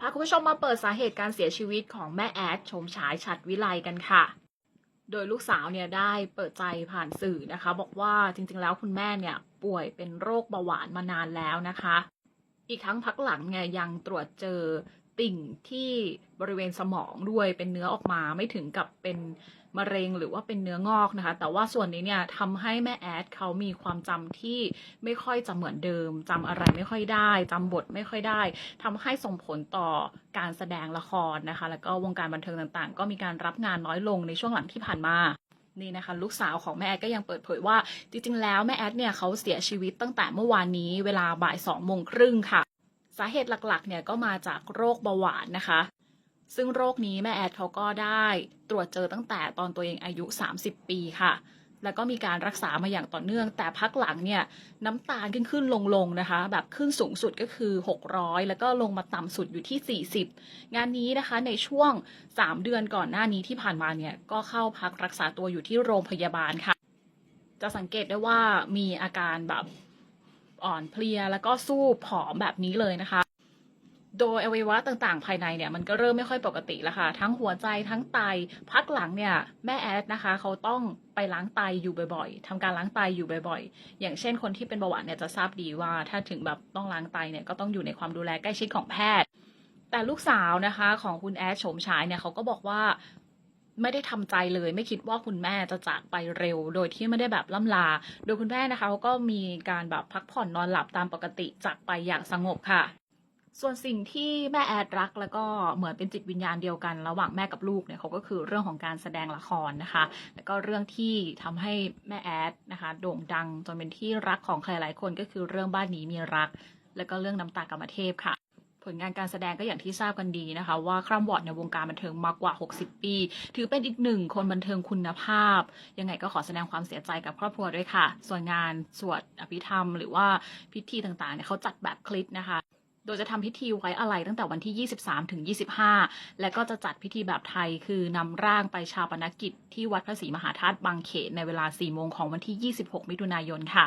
พาคุณผู้ชมมาเปิดสาเหตุการเสียชีวิตของแม่แอดชมฉายฉัดวิไลกันค่ะ โดยลูกสาวเนี่ยได้เปิดใจผ่านสื่อนะคะ บอกว่าจริงๆแล้วคุณแม่เนี่ยป่วยเป็นโรคเบาหวานมานานแล้วนะคะ อีกทั้งพักหลังเนี่ยยังตรวจเจอ ติ่งที่บริเวณสมองด้วยเป็นเนื้อออกมาไม่ถึงกับเป็นมะเร็งหรือว่าเป็นเนื้องอกนะคะ แต่ว่าส่วนนี้เนี่ยทำให้แม่แอดเขามีความจำที่ไม่ค่อยจะเหมือนเดิมจำอะไรไม่ค่อยได้จำบทไม่ค่อยได้ทำให้ส่งผลต่อการแสดงละครนะคะ แล้วก็วงการบันเทิงต่างๆ ก็มีการรับงานน้อยลงในช่วงหลังที่ผ่านมานี่นะคะลูกสาวของแม่แอดก็ยังเปิดเผยว่า จริงๆ แล้วแม่แอดเนี่ยเขาเสียชีวิตตั้งแต่เมื่อวานนี้เวลาบ่ายสองโมงครึ่งค่ะ สาเหตุหลักๆเนี่ยก็มาจากโรคเบาหวานนะคะ ซึ่งโรคนี้แม่แอดเขาก็ได้ตรวจเจอตั้งแต่ตอนตัวเองอายุ 30 ปีค่ะ แล้วก็มีการรักษามาอย่างต่อเนื่อง แต่พักหลังเนี่ยน้ำตาลขึ้นขึ้นลงลงนะคะ แบบขึ้นสูงสุดก็คือ 600 แล้วก็ลงมาต่ำสุดอยู่ที่ 40 งานนี้นะคะในช่วง 3 เดือนก่อนหน้านี้ที่ผ่านมาเนี่ยก็เข้าพักรักษาตัวอยู่ที่โรงพยาบาลค่ะ จะสังเกตได้ว่ามีอาการแบบ อ่อนเพลียแล้วก็สู้ผอมแบบนี้เลยนะคะ โดยอวัยวะต่างๆ ภายในเนี่ยมันก็เริ่มไม่ค่อยปกติแล้วค่ะ ทั้งหัวใจทั้งไตพักหลังเนี่ยแม่แอดนะคะ เขาต้องไปล้างไตอยู่บ่อยๆทำการล้างไตอยู่บ่อยๆ อย่างเช่นคนที่เป็นเบาหวานเนี่ยจะทราบดีว่า ถ้าถึงแบบต้องล้างไตเนี่ยก็ต้องอยู่ในความดูแลใกล้ชิดของแพทย์แต่ลูกสาวนะคะของคุณแอดโฉมฉายเนี่ยเขาก็บอกว่า ไม่ได้ทำใจเลย ไม่คิดว่าคุณแม่จะจากไปเร็ว โดยที่ไม่ได้แบบล่ำลา โดยคุณแม่นะคะเขาก็มีการแบบพักผ่อนนอนหลับตามปกติจากไปอย่างสงบค่ะส่วนสิ่งที่แม่แอดรักแล้วก็เหมือนเป็นจิตวิญญาณเดียวกัน ระหว่างแม่กับลูกเนี่ยเขาก็คือเรื่องของการแสดงละครนะคะ แล้วก็เรื่องที่ทำให้แม่แอดนะคะโด่งดังจนเป็นที่รักของใครหลายคนก็คือเรื่องบ้านนี้มีรัก แล้วก็เรื่องน้ำตากรรมเทพค่ะ ผลงานการแสดงก็อย่างที่ทราบกันดีนะคะ ว่าคร่ำวอดในวงการบันเทิงมากกว่า 60 ปี ถือเป็นอีกหนึ่งคนบันเทิงคุณภาพ ยังไงก็ขอแสดงความเสียใจกับครอบครัวด้วยค่ะ ส่วนงานสวดอภิธรรม หรือว่าพิธีต่างๆเนี่ยเขาจัดแบบคลิปนะคะโดยจะทำพิธีไว้อะไรตั้งแต่วันที่ 23 ถึง 25 และก็จะจัดพิธีแบบไทย คือนำร่างไปชาปนกิจที่วัดพระศรีมหาธาตุบางเขนในเวลา 4 โมงของวันที่ 26 มิถุนายนค่ะ